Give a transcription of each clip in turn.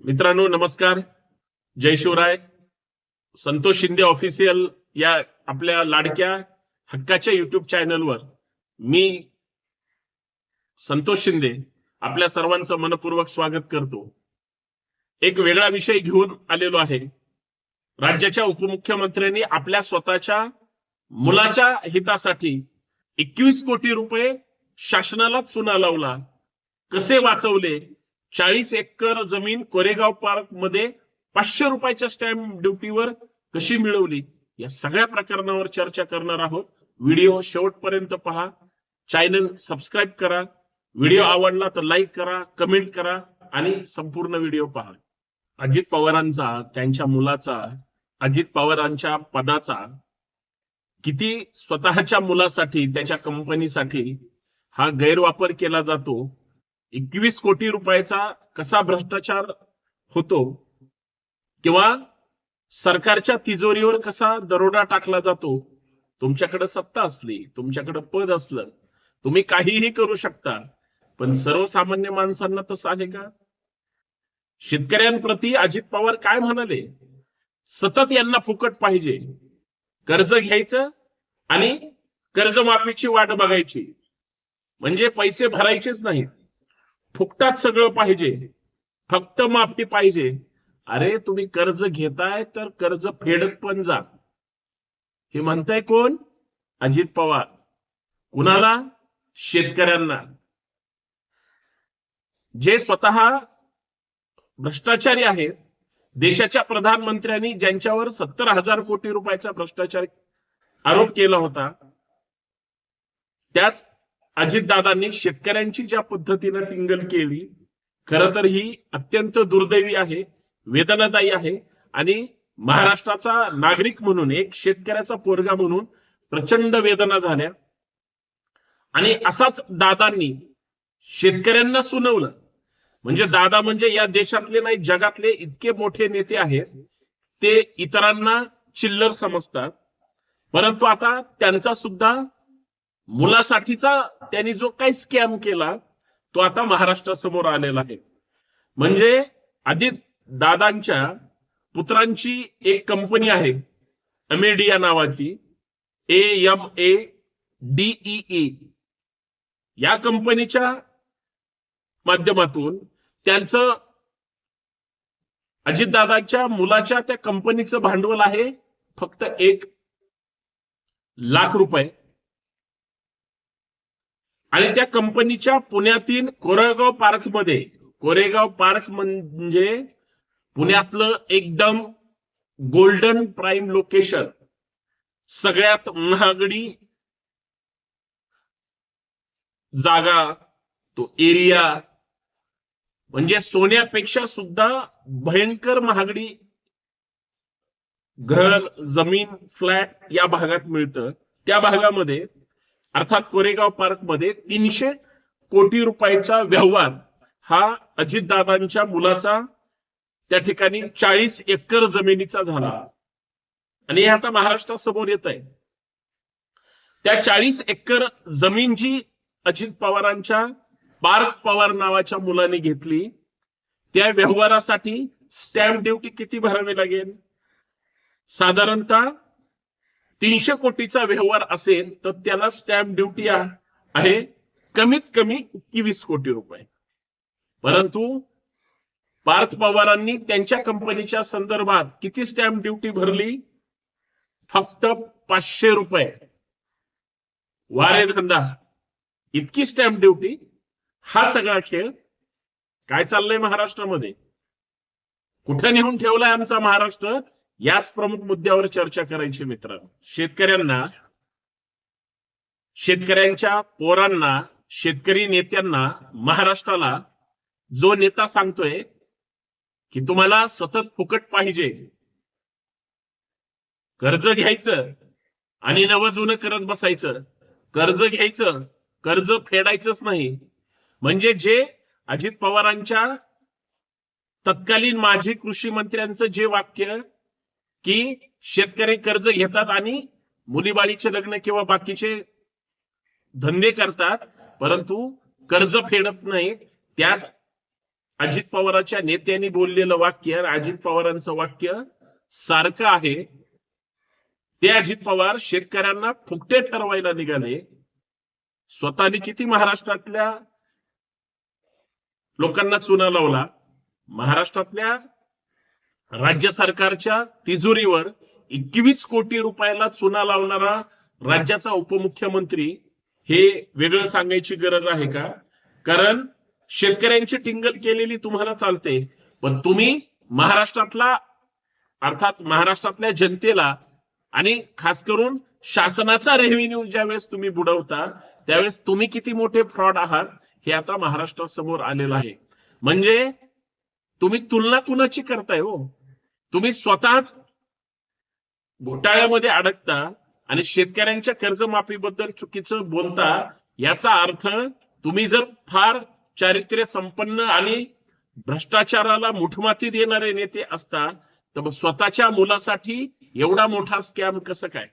मित्रांनो नमस्कार. जय शिवराय. संतोष शिंदे ऑफिशियल या आपल्या लाडक्या हक्काच्या युट्यूब चॅनलवर मी संतोष शिंदे आपल्या सर्वांचं मनपूर्वक स्वागत करतो. एक वेगळा विषय घेऊन आलेलो आहे. राज्याच्या उपमुख्यमंत्र्यांनी आपल्या स्वतःच्या मुलाच्या हितासाठी एकवीस कोटी रुपये शासनाला चुना लावला. कसे वाचवले? चाळीस एकर जमीन कोरेगाव पार्कमध्ये पाचशे रुपयाच्या स्टॅम्प ड्युटीवर कशी मिळवली? या सगळ्या प्रकरणावर चर्चा करणार आहोत. व्हिडिओ शेवटपर्यंत पहा. चॅनल सबस्क्राईब करा. व्हिडिओ आवडला तर लाईक करा कमेंट करा आणि संपूर्ण व्हिडिओ पहा. अजित पवारांचा त्यांच्या मुलाचा अजित पवारांच्या पदाचा किती स्वतःच्या मुलासाठी त्याच्या कंपनीसाठी हा गैरवापर केला जातो. एकवीस कोटी रुपयाचा कसा भ्रष्टाचार होतो किंवा सरकारच्या तिजोरीवर कसा दरोडा टाकला जातो तुमच्याकडे सत्ता असली तुमच्याकडे पद असलं तुम्ही काहीही करू शकता पण सर्वसामान्य माणसांना तसं आहे का? शेतकऱ्यांप्रती अजित पवार काय म्हणाले? सतत यांना फुकट पाहिजे कर्ज घ्यायचं आणि कर्जमाफीची वाट बघायची. म्हणजे पैसे भरायचेच नाहीत. फुकटात सगळं पाहिजे. फक्त माफी पाहिजे. अरे तुम्ही कर्ज घेताय तर कर्ज फेडत पण जा. हे म्हणताय कोण? अजित पवार. कुणाला? शेतकऱ्यांना. जे स्वतः भ्रष्टाचारी आहेत देशाच्या प्रधानमंत्र्यांनी ज्यांच्यावर सत्तर हजार कोटी रुपयाचा भ्रष्टाचार आरोप केला होता त्याच अजितदादांनी शेतकऱ्यांची ज्या पद्धतीनं टिंगल केली खर तर ही अत्यंत दुर्दैवी आहे वेदनादायी आहे आणि महाराष्ट्राचा नागरिक म्हणून एक शेतकऱ्याचा पोरगा म्हणून प्रचंड वेदना झाल्या. आणि असाच दादांनी शेतकऱ्यांना सुनवलं. म्हणजे दादा म्हणजे या देशातले नाही जगातले इतके मोठे नेते आहेत ते इतरांना चिल्लर समजतात. परंतु आता त्यांचा सुद्धा मुलासाठीचा त्यांनी जो काही स्कॅम केला तो आता महाराष्ट्रासमोर आलेला आहे. म्हणजे आधी दादांच्या पुत्रांची एक कंपनी आहे अमेडिया नावाची ए एम ए डीई या कंपनीच्या माध्यमातून त्यांचं अजितदादाच्या मुलाच्या त्या कंपनीचं भांडवल आहे फक्त एक लाख रुपये. आणि त्या कंपनीच्या पुण्यातील कोरेगाव पार्कमध्ये कोरेगाव पार्क म्हणजे पुण्यातलं एकदम गोल्डन प्राईम लोकेशन. सगळ्यात महागडी जागा तो एरिया म्हणजे सोन्यापेक्षा सुद्धा भयंकर महागडी घर जमीन फ्लॅट या भागात मिळतं. त्या भागामध्ये अर्थात कोरेगाव पार्कमध्ये तीनशे कोटी रुपयाचा व्यवहार हा अजितदादांच्या मुलाचा त्या ठिकाणी चाळीस एकर जमिनीचा झाला. आणि हे आता महाराष्ट्रासमोर येत आहे. त्या चाळीस एकर जमीन जी अजित पवारांच्या पार्क पवार नावाच्या मुलाने घेतली त्या व्यवहारासाठी स्टॅम्प ड्युटी किती भरावी लागेल? साधारणतः तीनशे कोटीचा व्यवहार असेल तर त्याला स्टॅम्प ड्युटी आहे कमीत कमी एकवीस कोटी रुपये. परंतु पार्थ पवारांनी त्यांच्या कंपनीच्या संदर्भात किती स्टॅम्प ड्युटी भरली? फक्त पाचशे रुपये. वारे धंदा. इतकी स्टॅम्प ड्युटी हा सगळा खेळ काय चाललंय महाराष्ट्रामध्ये? कुठं नेऊन ठेवलाय आमचा महाराष्ट्र? याच प्रमुख मुद्द्यावर चर्चा करायची मित्रांनो. शेतकऱ्यांना शेतकऱ्यांच्या पोरांना शेतकरी नेत्यांना महाराष्ट्राला जो नेता सांगतोय की तुम्हाला सतत फुकट पाहिजे कर्ज घ्यायचं आणि नवं जुनं करत बसायचं कर्ज घ्यायचं कर्ज फेडायचंच नाही. म्हणजे जे अजित पवारांच्या तत्कालीन माजी कृषी मंत्र्यांचं जे वाक्य की शेतकरी कर्ज घेतात आणि मुलीबाळीचे लग्न किंवा बाकीचे धंदे करतात परंतु कर्ज फेडत नाही. त्याच अजित पवारांच्या नेत्यांनी बोललेलं वाक्य आणि अजित पवारांचं वाक्य सारखं आहे. ते अजित पवार शेतकऱ्यांना फुकटे ठरवायला निघाले. स्वतःने किती महाराष्ट्रातल्या लोकांना चुना लावला? महाराष्ट्रातल्या राज्य सरकारच्या तिजोरीवर एकवीस कोटी रुपयाला चुना लावणारा राज्याचा उपमुख्यमंत्री हे वेगळं सांगायची गरज आहे का? कारण शेतकऱ्यांची टिंगल केलेली तुम्हाला चालते पण तुम्ही महाराष्ट्रातला अर्थात महाराष्ट्रातल्या जनतेला आणि खास करून शासनाचा रेव्हेन्यू ज्यावेळेस तुम्ही बुडवता त्यावेळेस तुम्ही किती मोठे फ्रॉड आहात हे आता महाराष्ट्रासमोर आलेलं आहे. म्हणजे तुम्ही तुलना कुणाची करताय हो? तुम्ही स्वतःच घोटाळ्यामध्ये अडकता आणि शेतकऱ्यांच्या कर्जमाफीबद्दल चुकीचं बोलता याचा अर्थ तुम्ही जर फार चारित्र्य संपन्न आणि भ्रष्टाचाराला मुठमाती देणारे नेते असता तर मग स्वतःच्या मुलासाठी एवढा मोठा स्कॅम कसं काय?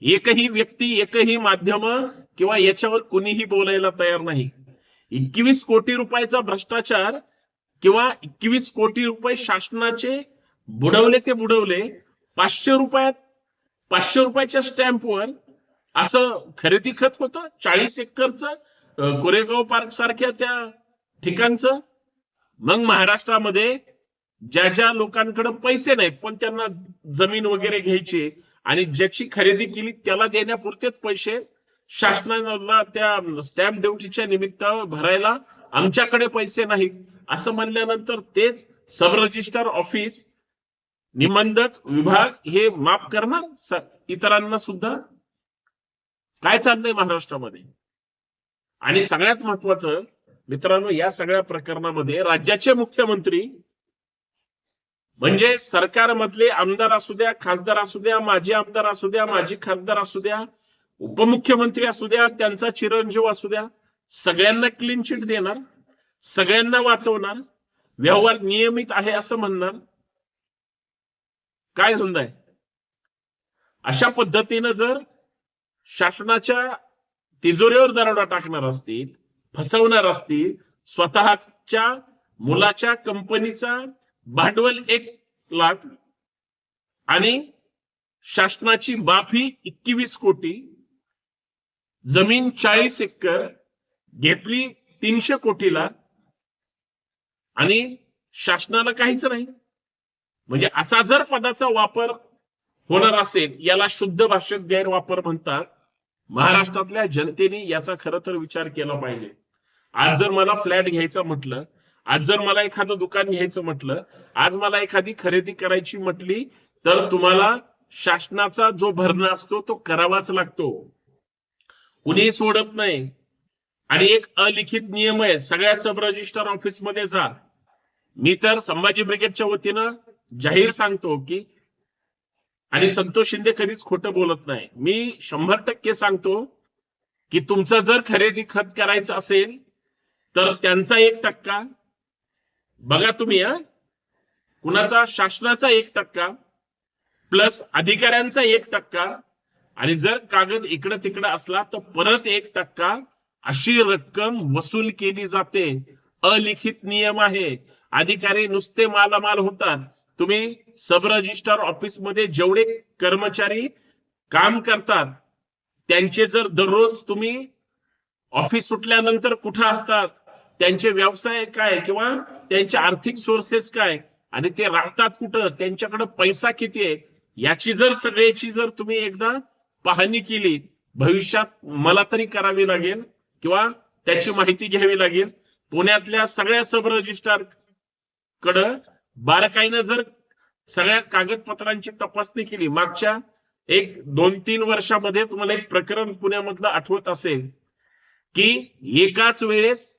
एकही व्यक्ती एकही माध्यम किंवा याच्यावर कुणीही बोलायला तयार नाही. एकवीस कोटी रुपयाचा भ्रष्टाचार किंवा एकवीस कोटी रुपये शासनाचे बुडवले ते बुडवले पाचशे रुपयात पाचशे रुपयाच्या स्टॅम्पवर असं खरेदी खत होतं चाळीस एकरचं कोरेगाव पार्क सारख्या त्या ठिकाणचं. मग महाराष्ट्रामध्ये ज्या ज्या लोकांकडे पैसे नाहीत पण त्यांना जमीन वगैरे घ्यायची आणि ज्याची खरेदी केली त्याला देण्यापुरतेच पैसे शासनाला त्या स्टॅम्प ड्युटीच्या निमित्त भरायला आमच्याकडे पैसे नाहीत. असं म्हणल्यानंतर तेच सब रजिस्टर ऑफिस निबंधक विभाग हे माफ करणार? इतरांना सुद्धा? काय चाललंय महाराष्ट्रामध्ये? आणि सगळ्यात महत्वाचं मित्रांनो या सगळ्या प्रकरणामध्ये राज्याचे मुख्यमंत्री म्हणजे सरकारमधले आमदार असू द्या खासदार असू द्या माजी आमदार असू द्या माजी खासदार असू द्या उपमुख्यमंत्री असू द्या त्यांचा चिरंजीव असू द्या सगळ्यांना क्लीन चिट देणार सगळ्यांना वाचवणार व्यवहार नियमित आहे असं म्हणणार. काय धंदा आहे? अशा पद्धतीनं जर शासनाच्या तिजोरीवर दरोडा टाकणार असतील फसवणार असतील स्वतःच्या मुलाच्या कंपनीचा भांडवल एक लाख आणि शासनाची माफी एकवीस कोटी जमीन चाळीस एकर घेतली तीनशे कोटीला आणि शासनाला काहीच नाही. म्हणजे असा जर पदाचा वापर होणार असेल याला शुद्ध भाषेत गैरवापर म्हणतात महाराष्ट्रातल्या जनतेने याचा खर तर विचार केला पाहिजे. आज जर मला फ्लॅट घ्यायचा म्हटलं आज जर मला एखादं दुकान घ्यायचं म्हटलं आज मला एखादी खरेदी करायची म्हटली तर तुम्हाला शासनाचा जो भरणा असतो तो करावाच लागतो. कुणीही सोडत नाही. आणि एक अलिखित नियम आहे सगळ्या सब रजिस्टर ऑफिसमध्ये जा. मी तर संभाजी ब्रिगेडच्या वतीनं जाहीर सांगतो की आणि संतोष शिंदे कधीच खोटं बोलत नाही. मी शंभर टक्के सांगतो की तुमचं जर खरेदी खत करायचं असेल तर त्यांचा एक टक्का. बघा तुम्ही हा. कुणाचा? शासनाचा एक टक्का प्लस अधिकाऱ्यांचा एक टक्का आणि जर कागद इकडं तिकडं असला तर परत एक टक्का. अशी रक्कम वसूल केली जाते. अलिखित नियम आहे. अधिकारी नुसते मालामाल होतात. तुम्ही सब रजिस्टर ऑफिसमध्ये जेवढे कर्मचारी काम करतात त्यांचे जर दररोज तुम्ही ऑफिस सुटल्यानंतर कुठं असतात त्यांचे व्यवसाय काय किंवा त्यांचे आर्थिक सोर्सेस काय आणि ते राहतात कुठं त्यांच्याकडे पैसा किती आहे याची जर सगळ्याची जर तुम्ही एकदा पाहणी केली भविष्यात मला तरी करावी लागेल. किंवा त्याची माहिती घ्यावी लागेल. पुण्यातल्या सगळ्या सब रजिस्ट्रार कडं बारकाईनं जर सगळ्या कागदपत्रांची तपासणी केली मागच्या एक दोन तीन वर्षामध्ये तुम्हाला एक प्रकरण पुण्यामधलं आठवत असेल की एकाच वेळेस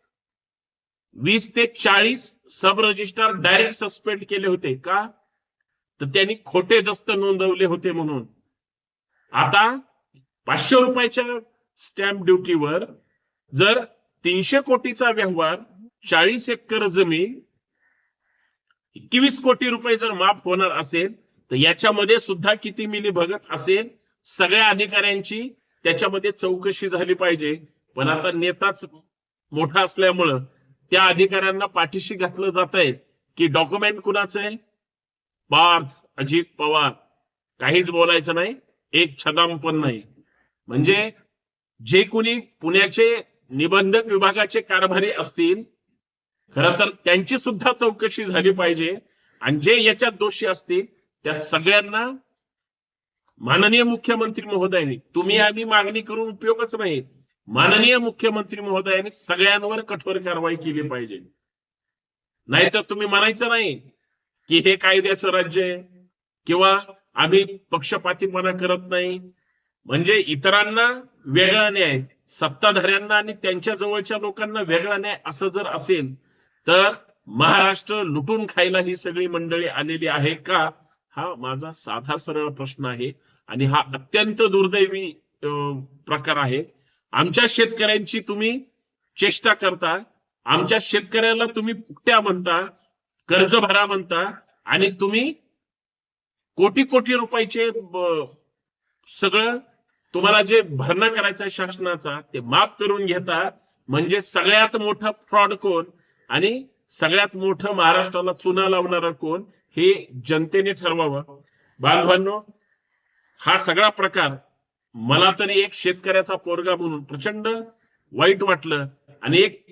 वीस ते चाळीस सब रजिस्ट्रार डायरेक्ट सस्पेंड केले होते. का? तर त्यांनी खोटे दस्त नोंदवले होते म्हणून. आता पाचशे रुपयाच्या स्टॅम्प ड्युटीवर जर तीनशे कोटीचा व्यवहार चाळीस एकर जमीन एकवीस कोटी रुपये जर माफ होणार असेल तर याच्यामध्ये सुद्धा किती मिली भगत असेल? सगळ्या अधिकाऱ्यांची त्याच्यामध्ये चौकशी झाली पाहिजे. पण आता नेताच मोठा असल्यामुळं त्या अधिकाऱ्यांना पाठीशी घातलं जात आहे की डॉक्युमेंट कुणाचं आहे? पार्थ अजित पवार. काहीच बोलायचं नाही. एक छदाम पण नाही. म्हणजे जे कोणी पुण्याचे निबंधक विभागाचे कारभारी असतील खर तर त्यांची सुद्धा चौकशी झाली पाहिजे. आणि जे याच्यात दोषी असतील त्या सगळ्यांना माननीय मुख्यमंत्री महोदयांनी तुम्ही आम्ही मागणी करून उपयोगच नाही. माननीय मुख्यमंत्री महोदयांनी सगळ्यांवर कठोर कारवाई केली पाहिजे. नाहीतर तुम्ही म्हणायचं नाही की हे कायद्याचं राज्य आहे किंवा आम्ही पक्षपातीपणा करत नाही. म्हणजे इतरांना वेगळा न्याय सत्ताधाऱ्यांना आणि त्यांच्या जवळच्या लोकांना वेगळा न्याय असं जर असेल तर महाराष्ट्र लुटून खायला ही सगळी मंडळी आलेली आहे का? हा माझा साधा सरळ प्रश्न आहे आणि हा अत्यंत दुर्दैवी अं, प्रकार आहे. आमच्या शेतकऱ्यांची तुम्ही चेष्टा करता आमच्या शेतकऱ्याला तुम्ही पुकट्या म्हणता कर्ज भरा म्हणता आणि तुम्ही कोटी कोटी रुपयाचे सगळं तुम्हाला जे भरणा करायचा आहे शासनाचा ते माफ करून घेता. म्हणजे सगळ्यात मोठा फ्रॉड कोण? आणि सगळ्यात मोठं महाराष्ट्राला चुना लावणारा कोण? हे जनतेने ठरवावं. बांधवांनो हा सगळा प्रकार मला तरी एक शेतकऱ्याचा पोरगा म्हणून प्रचंड वाईट वाटलं. आणि एक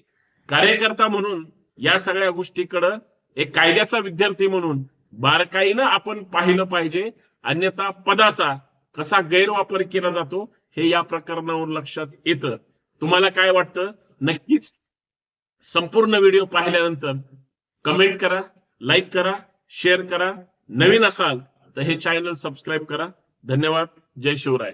कार्यकर्ता म्हणून या सगळ्या गोष्टीकडं एक कायद्याचा विद्यार्थी म्हणून बारकाईनं आपण पाहिलं पाहिजे. अन्यथा पदाचा कसा गैरवापर केला जातो हे या प्रकरणावर लक्षात येतं. तुम्हाला काय वाटतं? नक्कीच संपूर्ण व्हिडिओ पाहिल्यानंतर कमेंट करा लाईक करा शेअर करा. नवीन असाल तर हे चॅनल सबस्क्राईब करा. धन्यवाद. जय शिवराय.